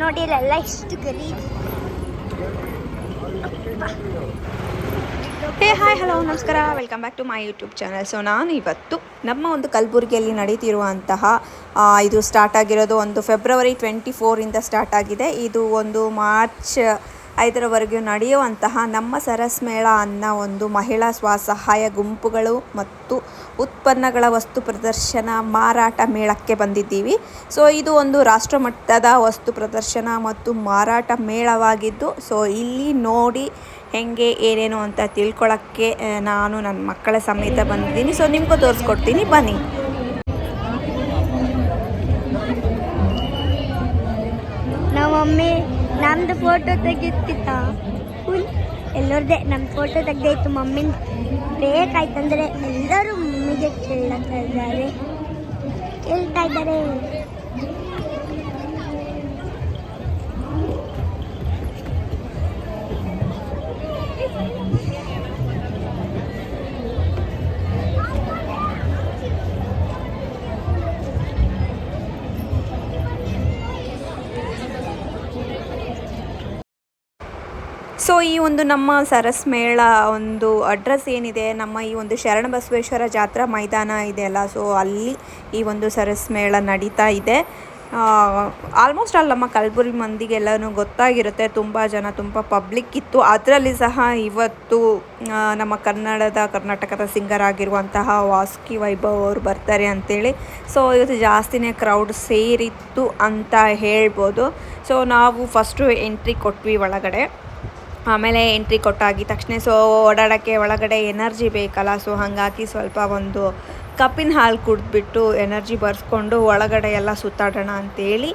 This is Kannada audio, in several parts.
ನೋಡಿ, ಇಲ್ಲೆಲ್ಲ ಇಷ್ಟು ಗಲೀಜು ಹೇ, ಹಾಯ್, ಹಲೋ, ನಮಸ್ಕಾರ. Welcome back to my YouTube channel so ನಾನು ಇವತ್ತು ನಮ್ಮ ಒಂದು ಕಲಬುರಗಿಯಲ್ಲಿ ನಡೀತಿರುವಂತಹ ಇದು ಸ್ಟಾರ್ಟ್ ಆಗಿರೋದು ಒಂದು ಫೆಬ್ರವರಿ ಟ್ವೆಂಟಿ ಫೋರಿಂದ ಸ್ಟಾರ್ಟ್ ಆಗಿದೆ. ಇದು ಒಂದು ಮಾರ್ಚ್ ಐದರವರೆಗೂ ನಡೆಯುವಂತಹ ನಮ್ಮ ಸರಸ್ಮೇಳ ಅನ್ನ ಒಂದು ಮಹಿಳಾ ಸ್ವಸಹಾಯ ಗುಂಪುಗಳು ಮತ್ತು ಉತ್ಪನ್ನಗಳ ವಸ್ತು ಪ್ರದರ್ಶನ ಮಾರಾಟ ಮೇಳಕ್ಕೆ ಬಂದಿದ್ದೀವಿ. ಸೊ, ಇದು ಒಂದು ರಾಷ್ಟ್ರಮಟ್ಟದ ವಸ್ತು ಪ್ರದರ್ಶನ ಮತ್ತು ಮಾರಾಟ ಮೇಳವಾಗಿದ್ದು, ಸೊ, ಇಲ್ಲಿ ನೋಡಿ ಹೆಂಗೆ, ಏನೇನು ಅಂತ ತಿಳ್ಕೊಳ್ಳೋಕ್ಕೆ ನಾನು ನನ್ನ ಮಕ್ಕಳ ಸಮೇತ ಬಂದಿದ್ದೀನಿ. ಸೊ, ನಿಮಗೂ ತೋರಿಸ್ಕೊಡ್ತೀನಿ. ಬನ್ನಿ. ನಮ್ದು ಫೋಟೋ ತೆಗಿತಿತ್ತ ಫುಲ್ ಎಲ್ಲರದೇ ನಮ್ಮ ಫೋಟೋ ತೆಗ್ದಾಯ್ತು ಮಮ್ಮಿನ ಬೇಕಾಯ್ತಂದ್ರೆ ಎಲ್ಲರೂ ಮಮ್ಮಿಗೆ ಕೇಳ್ತಾ ಇದ್ದಾರೆ. ಕೇಳ್ತಾ ಇದ್ದಾರೆ. ಸೊ ಈ ಒಂದು ನಮ್ಮ ಸರಸ್ ಮೇಳ ಒಂದು ಅಡ್ರೆಸ್ ಏನಿದೆ, ನಮ್ಮ ಈ ಒಂದು ಶರಣ ಬಸವೇಶ್ವರ ಜಾತ್ರಾ ಮೈದಾನ ಇದೆಯಲ್ಲ ಸೊ ಅಲ್ಲಿ ಈ ಒಂದು ಸರಸ್ ಮೇಳ ನಡೀತಾ ಇದೆ. ಆಲ್ಮೋಸ್ಟ್ ಆಲ್ ನಮ್ಮ ಕಲಬುರಗಿ ಮಂದಿಗೆಲ್ಲನೂ ಗೊತ್ತಾಗಿರುತ್ತೆ. ತುಂಬ ಜನ, ತುಂಬ ಪಬ್ಲಿಕ್ ಇತ್ತು. ಅದರಲ್ಲಿ ಸಹ ಇವತ್ತು ನಮ್ಮ ಕನ್ನಡದ, ಕರ್ನಾಟಕದ ಸಿಂಗರ್ ಆಗಿರುವಂತಹ ವಾಸ್ಕಿ ವೈಭವ್ ಅವರು ಬರ್ತಾರೆ ಅಂತೇಳಿ. ಸೊ ಇವತ್ತು ಜಾಸ್ತಿನೇ ಕ್ರೌಡ್ ಸೇರಿತ್ತು ಅಂತ ಹೇಳ್ಬೋದು. ಸೊ ನಾವು ಫಸ್ಟು ಎಂಟ್ರಿ ಕೊಟ್ವಿ ಒಳಗಡೆ. ಆಮೇಲೆ ಎಂಟ್ರಿ ಕೊಟ್ಟಾಗಿ. ತಕ್ಷಣ ಸೊ ಓಡಾಡೋಕ್ಕೆ ಒಳಗಡೆ ಎನರ್ಜಿ ಬೇಕಲ್ಲ. ಸೊ ಹಾಗಾಗಿ ಸ್ವಲ್ಪ ಒಂದು ಕಪ್ಪಿನ ಹಾಲು ಕುಡಿದ್ಬಿಟ್ಟು ಎನರ್ಜಿ ಬರ್ಸ್ಕೊಂಡು ಒಳಗಡೆ ಎಲ್ಲ ಸುತ್ತಾಡೋಣ ಅಂತೇಳಿ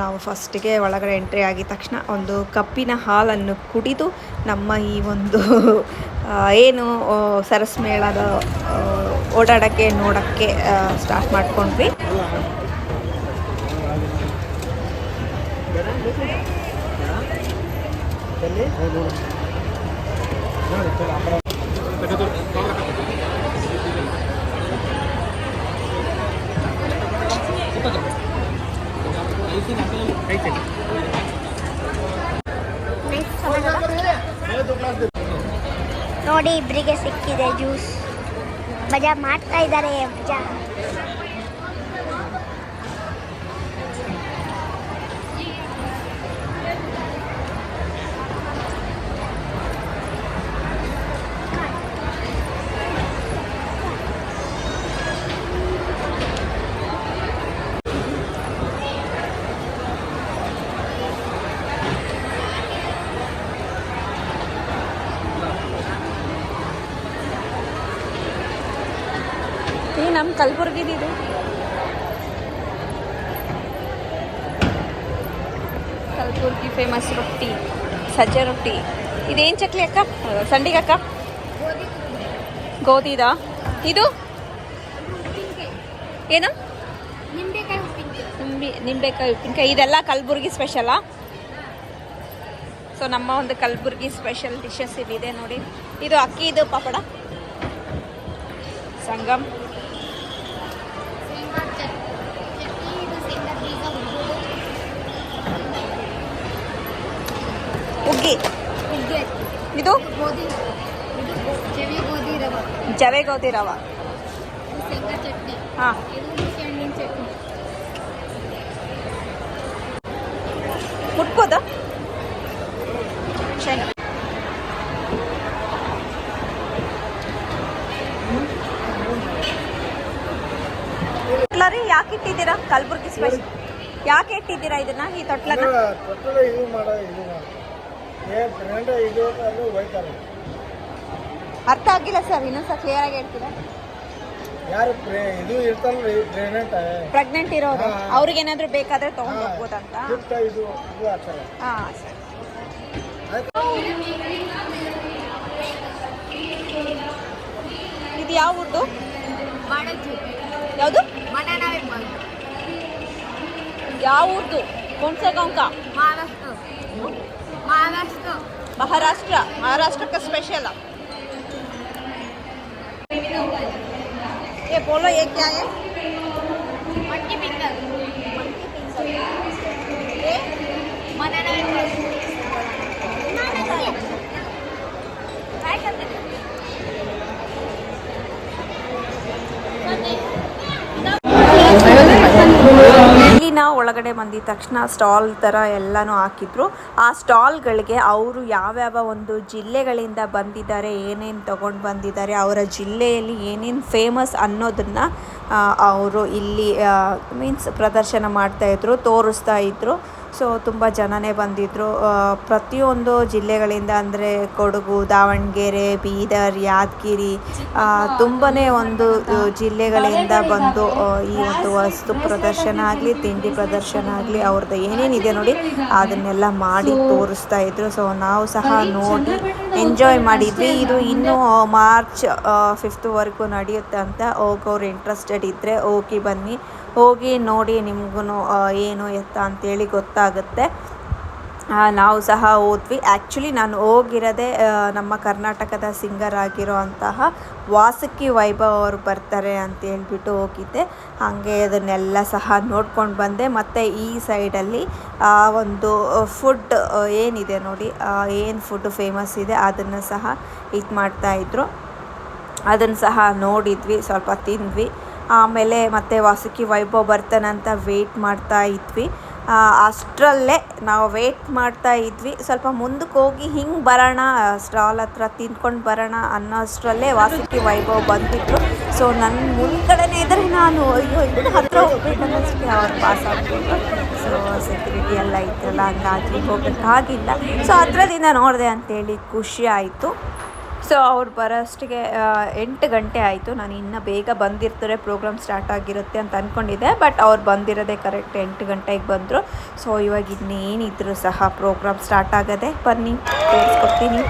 ನಾವು ಫಸ್ಟಿಗೆ ಒಳಗಡೆ ಎಂಟ್ರಿ ಆಗಿದ ತಕ್ಷಣ ಒಂದು ಕಪ್ಪಿನ ಹಾಲನ್ನು ಕುಡಿದು ನಮ್ಮ ಈ ಒಂದು ಏನು ಸರಸ್ಮೇಳದ ಸರಸ್ ಮೇಳದ ಓಡಾಡೋಕ್ಕೆ, ನೋಡೋಕ್ಕೆ ಸ್ಟಾರ್ಟ್ ಮಾಡ್ಕೊಂಡ್ವಿ. ನೋಡಿ ಇಬ್ಬರಿಗೆ ಸಿಕ್ಕಿದೆ ಜ್ಯೂಸ್ ಮಜಾ ಮಾಡ್ತಾ ಇದ್ದಾರೆ ಮಜಾ ಈ ನಮ್ಮ ಕಲಬುರ್ಗಿದಿದು ಕಲಬುರ್ಗಿ ಫೇಮಸ್ ರೊಟ್ಟಿ ಸಜ್ಜೆ ರೊಟ್ಟಿ. ಇದೇನು ಚಕ್ಲಿ ಅಕ್ಕ? ಸಂಡಿಗೆ ಅಕ್ಕ? ಗೋಧಿದಾ. ಇದು? ಏನು? ನಿಂಬೆ ನಿಂಬೆಕಾಯಿ ಉಪ್ಪಿನಕಾಯಿ. ಇದೆಲ್ಲ ಕಲಬುರ್ಗಿ ಸ್ಪೆಷಲಾ ಸೊ ನಮ್ಮ ಒಂದು ಕಲಬುರ್ಗಿ ಸ್ಪೆಷಲ್ ಡಿಶಸ್ ಇಲ್ಲಿದೆ ನೋಡಿ. ಇದು ಅಕ್ಕಿ ಇದು ಪಾಪಡ. ಸಂಗಮ್. ಹುಗ್ಗಿ ಇದು. ಜವೆ ಗೋಧಿ ರವ. ಹಾಂ. ಇದು ಹುಣಸೆ ಚಟ್ನಿ. ಮುಟ್ಬೋದಾ ತೊಟ್ಲರಿ ಯಾಕೆ ಇಟ್ಟಿದ್ದೀರಾ? ಕಲಬುರ್ಗಿ ಸ್ಪೆಷಲ್ ಯಾಕೆ ಇಟ್ಟಿದ್ದೀರಾ ಇದನ್ನ ಈ ತೊಟ್ಲನ್ನ? ಅರ್ಥ ಆಗಿಲ್ಲ ಸರ್ ಇನ್ನೊಂದ್ಸಲ ಕ್ಲಿಯರ್ ಆಗಿ ಹೇಳ್ತೀರಾ? ಯಾರು ಇದು ಇರ್ತಾರಲ್ರಿ ಪ್ರೆಗ್ನೆಂಟ್ ಪ್ರೆಗ್ನೆಂಟ್ ಇರೋರು. ಹಾ. ಅವ್ರಿಗೆ ಏನಾದ್ರು ಬೇಕಾದ್ರೆ ತಗೊಂಡ್ ಹೋಗ್ಬೋದಂತ? ಇದು ಇದು ಆಗ್ತಾರೆ ಹಾ ಸರಿ. ಇದು ಯಾವ ಊರ್ದು? ಯಾವುದು? ಯಾವ ಊರ್ದು? कौन सा का? महाराष्ट्र. महाराष्ट्र. महाराष्ट्र. महाराष्ट्र का स्पेशल ये बोलो ये क्या है? मट्टी पिंगल ये बनाना काय करते ಒಳಗಡೆ ಬಂದಿದ ತಕ್ಷಣ ಸ್ಟಾಲ್ ಥರ ಎಲ್ಲನೂ ಹಾಕಿದ್ರು. ಆ ಸ್ಟಾಲ್ಗಳಿಗೆ ಅವರು ಯಾವ್ಯಾವ ಒಂದು ಜಿಲ್ಲೆಗಳಿಂದ ಬಂದಿದ್ದಾರೆ, ಏನೇನು ತೊಗೊಂಡು ಬಂದಿದ್ದಾರೆ, ಅವರ ಜಿಲ್ಲೆಯಲ್ಲಿ ಏನೇನು ಫೇಮಸ್ ಅನ್ನೋದನ್ನು ಅವರು ಇಲ್ಲಿ ಮೀನ್ಸ್ ಪ್ರದರ್ಶನ ಮಾಡ್ತಾಯಿದ್ರು ತೋರಿಸ್ತಾ ಇದ್ರು. ಸೊ ತುಂಬ ಜನನೇ ಬಂದಿದ್ದರು ಪ್ರತಿಯೊಂದು ಜಿಲ್ಲೆಗಳಿಂದ ಅಂದರೆ ಕೊಡಗು, ದಾವಣಗೆರೆ, ಬೀದರ್, ಯಾದಗಿರಿ ತುಂಬಾ ಒಂದು ಜಿಲ್ಲೆಗಳಿಂದ ಬಂದು ಈ ಒಂದು ವಸ್ತು ಪ್ರದರ್ಶನ ಆಗಲಿ, ತಿಂಡಿ ಪ್ರದರ್ಶನ ಆಗಲಿ, ಅವ್ರದ್ದು ಏನೇನಿದೆ ನೋಡಿ, ಅದನ್ನೆಲ್ಲ ಮಾಡಿ ತೋರಿಸ್ತಾ ಇದ್ರು. ಸೊ ನಾವು ಸಹ ನೋಡಿ ಎಂಜಾಯ್ ಮಾಡಿದ್ವಿ. ಇದು ಇನ್ನೂ ಮಾರ್ಚ್ ಫಿಫ್ತ್ವರೆಗೂ ನಡೆಯುತ್ತೆ ಅಂತ ಹೋಗೋರು ಇಂಟ್ರೆಸ್ಟೆಡ್ ಇದ್ದರೆ ಹೋಗಿ ಬನ್ನಿ. ಹೋಗಿ ನೋಡಿ ನಿಮಗೂ ಏನು ಎತ್ತ ಅಂತೇಳಿ ಗೊತ್ತಾಗುತ್ತೆ. ನಾವು ಸಹ ಹೋದ್ವಿ ಆ್ಯಕ್ಚುಲಿ ನಾನು ಹೋಗಿರೋದೇ ನಮ್ಮ ಕರ್ನಾಟಕದ ಸಿಂಗರ್ ಆಗಿರೋ ಅಂತಹ ವಾಸುಕಿ ವೈಭವ್ ಅವರು ಬರ್ತಾರೆ ಅಂತ ಹೇಳ್ಬಿಟ್ಟು ಹೋಗಿದ್ದೆ. ಹಾಗೆ ಅದನ್ನೆಲ್ಲ ಸಹ ನೋಡ್ಕೊಂಡು ಬಂದೆ. ಮತ್ತು ಈ ಸೈಡಲ್ಲಿ ಆ, ಒಂದು ಫುಡ್ ಏನಿದೆ ನೋಡಿ ಏನು ಫುಡ್ ಫೇಮಸ್ ಇದೆ ಅದನ್ನು ಸಹ ಇದು ಮಾಡ್ತಾಯಿದ್ರು ಅದನ್ನು ಸಹ ನೋಡಿದ್ವಿ, ಸ್ವಲ್ಪ ತಿಂದ್ವಿ. ಆಮೇಲೆ ಮತ್ತೆ ವಾಸುಕಿ ವೈಭವ್ ಬರ್ತಾನಂತ ವೆಯ್ಟ್ ಮಾಡ್ತಾ ಇದ್ವಿ. ಅಷ್ಟರಲ್ಲೇ ನಾವು ವೆಯ್ಟ್ ಮಾಡ್ತಾ ಇದ್ವಿ. ಸ್ವಲ್ಪ ಮುಂದಕ್ಕೆ ಹೋಗಿ ಹಿಂಗೆ ಬರೋಣ ಸ್ಟಾಲ್ ಹತ್ರ ತಿಂದ್ಕೊಂಡು ಬರೋಣ ಅನ್ನೋ ಅಷ್ಟರಲ್ಲೇ ವಾಸುಕಿ ವೈಭವ್ ಬಂದಿತ್ತು ಸೊ ನನ್ನ ಮುಂದ್ಗಡೆನೇ ಇದ್ದರೆ ನಾನು, ಅಯ್ಯೋ ಇನ್ನು ಹತ್ರ ಹೋಗ್ಬೇಕು ಅವ್ರು ಪಾಸ್ ಆಗ್ಬಿಟ್ಟು ಸೊ ಸೆಕ್ಯೂರಿಟಿ ಎಲ್ಲ ಇತ್ತಲ್ಲ, ಹಂಗಾಗಿ ಹೋಗೋಕ್ಕಾಗಿಲ್ಲ ಸೊ ಹತ್ರದಿಂದ ನೋಡಿದೆ ಅಂತೇಳಿ ಖುಷಿ ಆಯಿತು. ಸೊ ಅವ್ರು ಬರೋಷ್ಟಿಗೆ ಎಂಟು ಗಂಟೆ ಆಯಿತು. ನಾನು ಇನ್ನೂ ಬೇಗ ಬಂದಿರ್ತಾರೆ ಪ್ರೋಗ್ರಾಮ್ ಸ್ಟಾರ್ಟ್ ಆಗಿರುತ್ತೆ ಅಂತ ಅಂದ್ಕೊಂಡಿದ್ದೆ ಬಟ್ ಅವ್ರು ಬಂದಿರೋದೇ ಕರೆಕ್ಟ್ ಎಂಟು ಗಂಟೆಗೆ ಬಂದರು. ಸೊ ಇವಾಗ ಇನ್ನೇನಿದ್ರು ಸಹ ಪ್ರೋಗ್ರಾಮ್ ಸ್ಟಾರ್ಟ್ ಆಗದೆ. ಬನ್ನಿ, ತೋರಿಸ್ಕೊಡ್ತೀನಿ.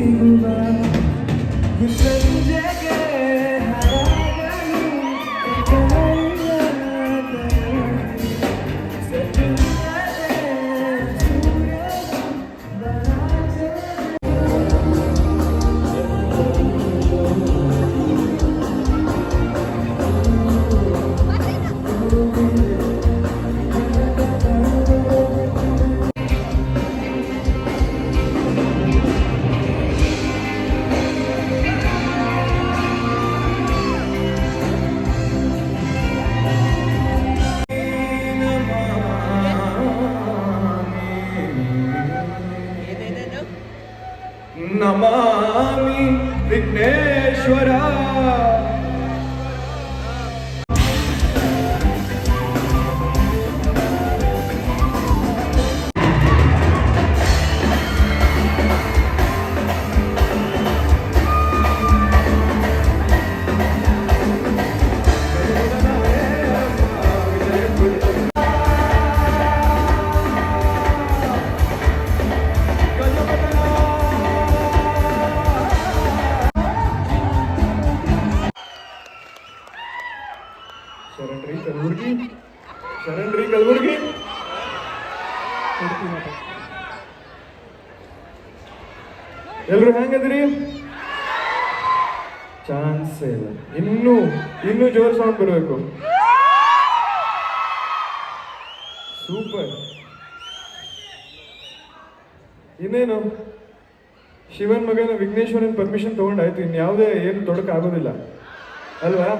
ಮೇಲೆ ಸಿಗುವ ಎಲ್ರು ಹೆಂಗದ್ರಿ? ಚಾನ್ಸೇ ಇಲ್ಲ. ಇನ್ನೂ ಇನ್ನೂ ಜೋರ್ ಸೌಂಡ್ ಬರಬೇಕು. ಸೂಪರ್ ಇನ್ನೇನು? ಶಿವನ್ ಮಗನ ವಿಘ್ನೇಶ್ವರನ್ ಪರ್ಮಿಷನ್ ತಗೊಂಡಾಯ್ತು. ಇನ್ಯಾವುದೇ ಏನು ತೊಡಕಾಗೋದಿಲ್ಲ. ಅಲ್ವಾ?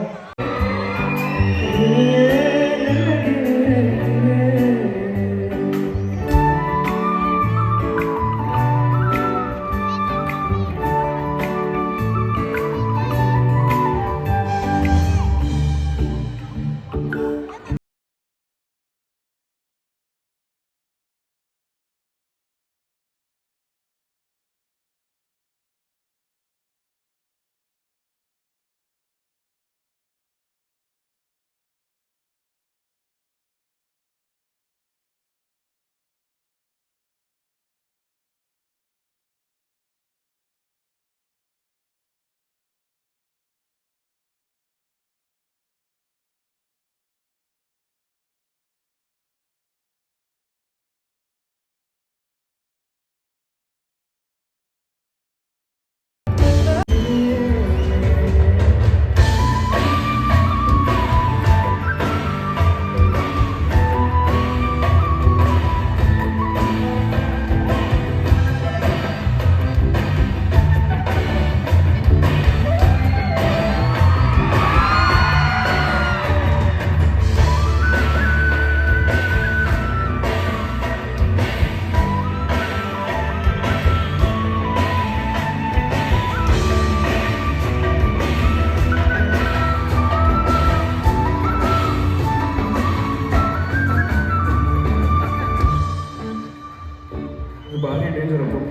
bilmiyorum.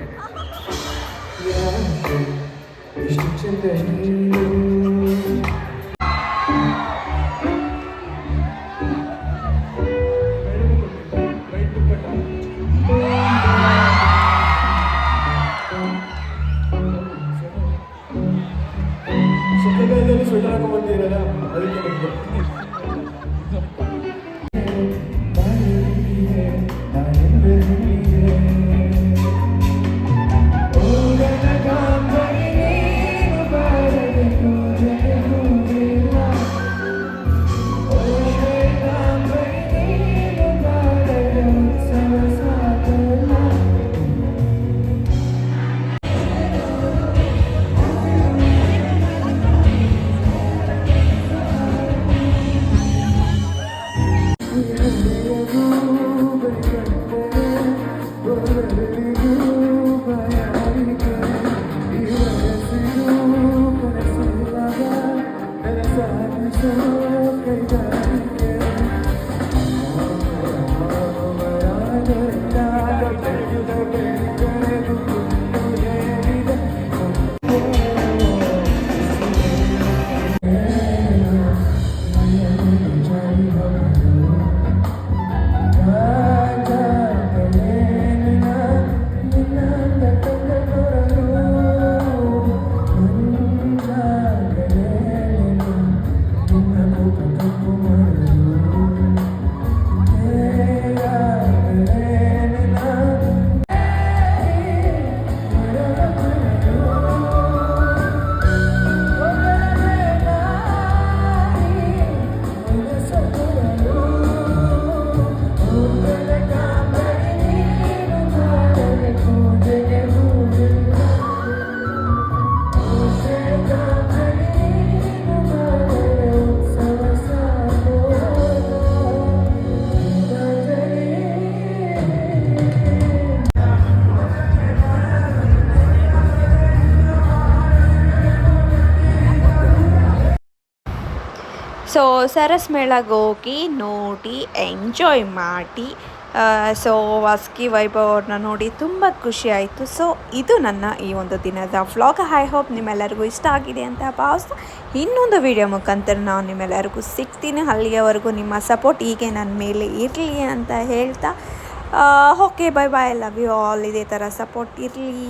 Yaştıkça değiştikçe ಸರಸ್ ಮೇಳಗೆ ಹೋಗಿ ನೋಡಿ ಎಂಜಾಯ್ ಮಾಡಿ. ಸೊ ವಾಸ್ಕಿ ವೈಭವ್ ಅವ್ರನ್ನ ನೋಡಿ ತುಂಬ ಖುಷಿ ಆಯಿತು. ಸೊ ಇದು ನನ್ನ ಈ ಒಂದು ದಿನದ ವ್ಲಾಗ್ ಐ ಹೋಪ್ ನಿಮ್ಮೆಲ್ಲರಿಗೂ ಇಷ್ಟ ಆಗಿದೆ ಅಂತ ಭಾವಿಸ್ತಾ ಇನ್ನೊಂದು ವಿಡಿಯೋ ಮುಖಾಂತರ ನಾನು ನಿಮ್ಮೆಲ್ಲರಿಗೂ ಸಿಗ್ತೀನಿ. ಅಲ್ಲಿಯವರೆಗೂ ನಿಮ್ಮ ಸಪೋರ್ಟ್ ಹೀಗೆ ನನ್ನ ಮೇಲೆ ಇರಲಿ ಅಂತ ಹೇಳ್ತಾ. Okay bye bye love you all ಇದೇ ಥರ ಸಪೋರ್ಟ್ ಇರಲಿ.